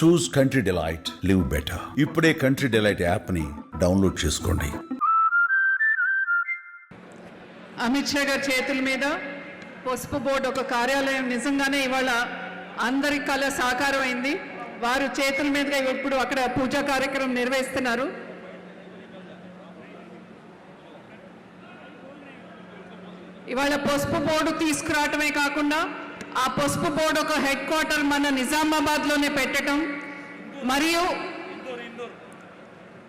Choose country delight live better ఇప్పుడే country delight యాప్ని download చేసుకోండి. అమిత్ షా గారి చేతుల మీద పసుపు బోర్డు ఒక కార్యాలయం నిజంగానే ఇవాళ అందరి కళ సాకారం అయింది వారు చేతుల మీదుగా ఇప్పుడు అక్కడ పూజా కార్యక్రమం నిర్వహిస్తున్నారు. ఇవాళ పసుపు బోర్డు తీసుకురావటమే కాకుండా ఆ పసుపు బోర్డు ఒక హెడ్ క్వార్టర్ మన నిజామాబాద్లోనే పెట్టడం మరియు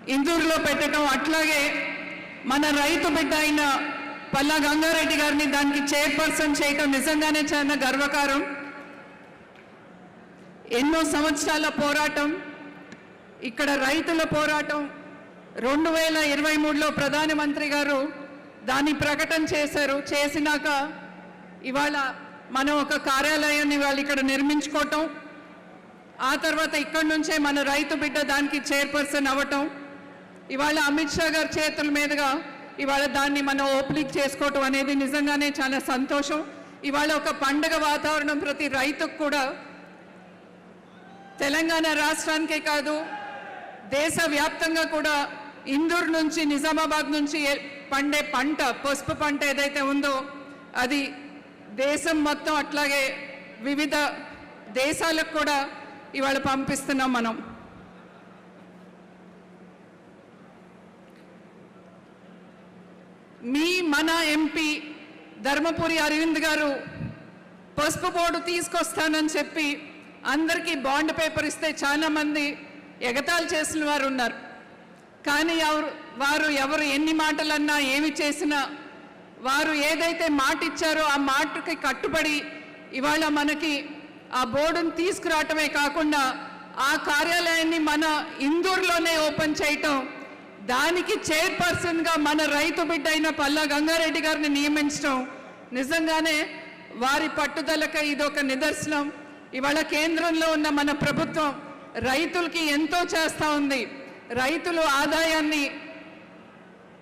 ఇందూరులో పెట్టడం అట్లాగే మన రైతు బిడ్డ అయిన పల్లా గంగారెడ్డి గారిని దానికి చైర్పర్సన్ చేయటం నిజంగానే చాలా గర్వకారం. ఎన్నో సంవత్సరాల పోరాటం ఇక్కడ రైతుల పోరాటం రెండు వేల ఇరవై మూడులో ప్రధానమంత్రి గారు దాన్ని ప్రకటన చేశారు చేసినాక ఇవాళ మనం ఒక కార్యాలయాన్ని వాళ్ళు ఇక్కడ నిర్మించుకోవటం ఆ తర్వాత ఇక్కడి నుంచే మన రైతు బిడ్డ దానికి చైర్పర్సన్ అవ్వటం ఇవాళ అమిత్ షా గారి చేతుల మీదుగా ఇవాళ దాన్ని మనం ఓపెనింగ్ చేసుకోవటం అనేది నిజంగానే చాలా సంతోషం. ఇవాళ ఒక పండగ వాతావరణం ప్రతి రైతుకు కూడా తెలంగాణ రాష్ట్రానికే కాదు దేశవ్యాప్తంగా కూడా ఇందూర్ నుంచి నిజామాబాద్ నుంచి ఏ- పండే పంట పసుపు పంట ఏదైతే ఉందో అది దేశం మొత్తం అట్లాగే వివిధ దేశాలకు కూడా ఇవాళ పంపిస్తున్నాం మనం. మీ మన ఎంపీ ధర్మపురి అరవింద్ గారు పసుపు బోర్డు తీసుకొస్తానని చెప్పి అందరికీ బాండ్ పేపర్ ఇస్తే చాలామంది ఎగతాలు ఎగతాళి చేసిన వారు ఉన్నారు. కానీ ఎవరు వారు ఎవరు ఎన్ని మాటలన్నా ఏమి చేసినా వారు ఏదైతే మాట ఇచ్చారో ఆ మాటకి కట్టుబడి ఇవాళ మనకి ఆ బోర్డును తీసుకురావటమే కాకుండా ఆ కార్యాలయాన్ని మన ఇందూరులోనే ఓపెన్ చేయటం దానికి చైర్పర్సన్గా మన రైతు బిడ్డ అయిన పల్లా గంగారెడ్డి గారిని నియమించడం నిజంగానే వారి పట్టుదలకి ఇదొక నిదర్శనం. ఇవాళ కేంద్రంలో ఉన్న మన ప్రభుత్వం రైతులకి ఎంతో చేస్తూ ఉంది. రైతులు ఆదాయాన్ని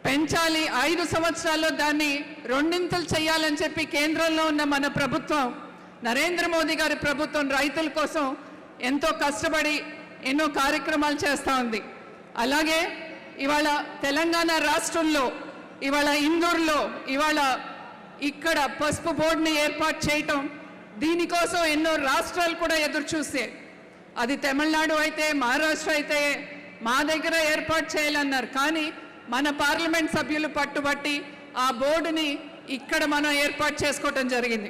పెంచాలి. ఐదు సంవత్సరాల్లో దాన్ని రెండింతలు చేయాలని చెప్పి కేంద్రంలో ఉన్న మన ప్రభుత్వం నరేంద్ర మోదీ గారి ప్రభుత్వం రైతుల కోసం ఎంతో కష్టపడి ఎన్నో కార్యక్రమాలు చేస్తూ ఉంది. అలాగే ఇవాళ తెలంగాణ రాష్ట్రంలో ఇవాళ ఇందూరులో ఇవాళ ఇక్కడ పసుపు బోర్డుని ఏర్పాటు చేయటం దీనికోసం ఎన్నో రాష్ట్రాలు కూడా ఎదురు చూసే అది తమిళనాడు అయితే మహారాష్ట్ర అయితే మా దగ్గర ఏర్పాటు చేయాలన్నారు. కానీ మన పార్లమెంట్ సభ్యులు పట్టుబట్టి ఆ బోర్డుని ఇక్కడ మనం ఏర్పాటు చేసుకోవటం జరిగింది.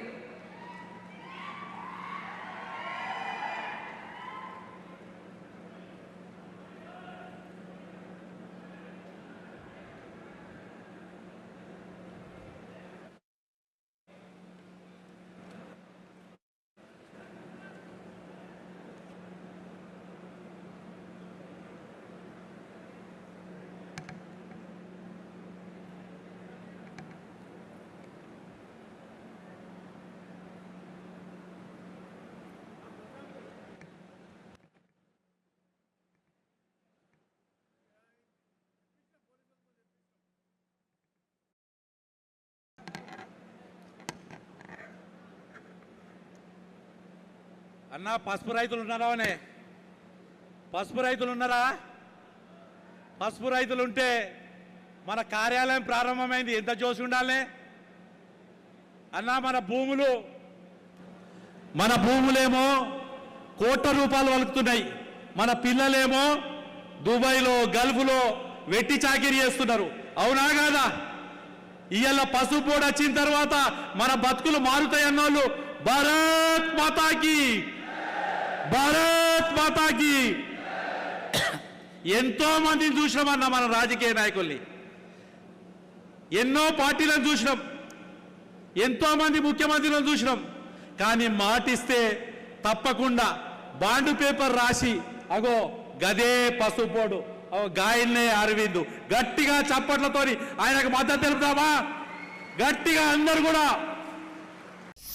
అన్నా పసుపు రైతులు ఉన్నారా అనే? పసుపు రైతులు ఉన్నారా? పసుపు రైతులు ఉంటే మన కార్యాలయం ప్రారంభమైంది. ఎంత చూసి ఉండాలి? అన్నా మన భూములు మన భూములేమో కోట్ల రూపాయలు వలుకుతున్నాయి. మన పిల్లలేమో దుబాయ్లో గల్ఫ్లో వెట్టి చాకిరీ చేస్తున్నారు. అవునా కాదా? ఇవాళ పసుపు బోర్డు వచ్చిన తర్వాత మన బతుకులు మారుతాయి అన్నోళ్ళు భారత్ మాతాకి! భారత్ మాతాకి. ఎంతో మందిని చూసినామన్న మన రాజకీయ నాయకుల్ని. ఎన్నో పార్టీలను చూసినాం. ఎంతో మంది ముఖ్యమంత్రులను చూసినాం. కానీ మాటిస్తే తప్పకుండా బాండు పేపర్ రాసి అగో గదే పసుపోడు గాయన్నే అరవింద్. గట్టిగా చప్పట్లతోని ఆయనకు మద్దతు తెలుపుదామా? గట్టిగా అందరు కూడా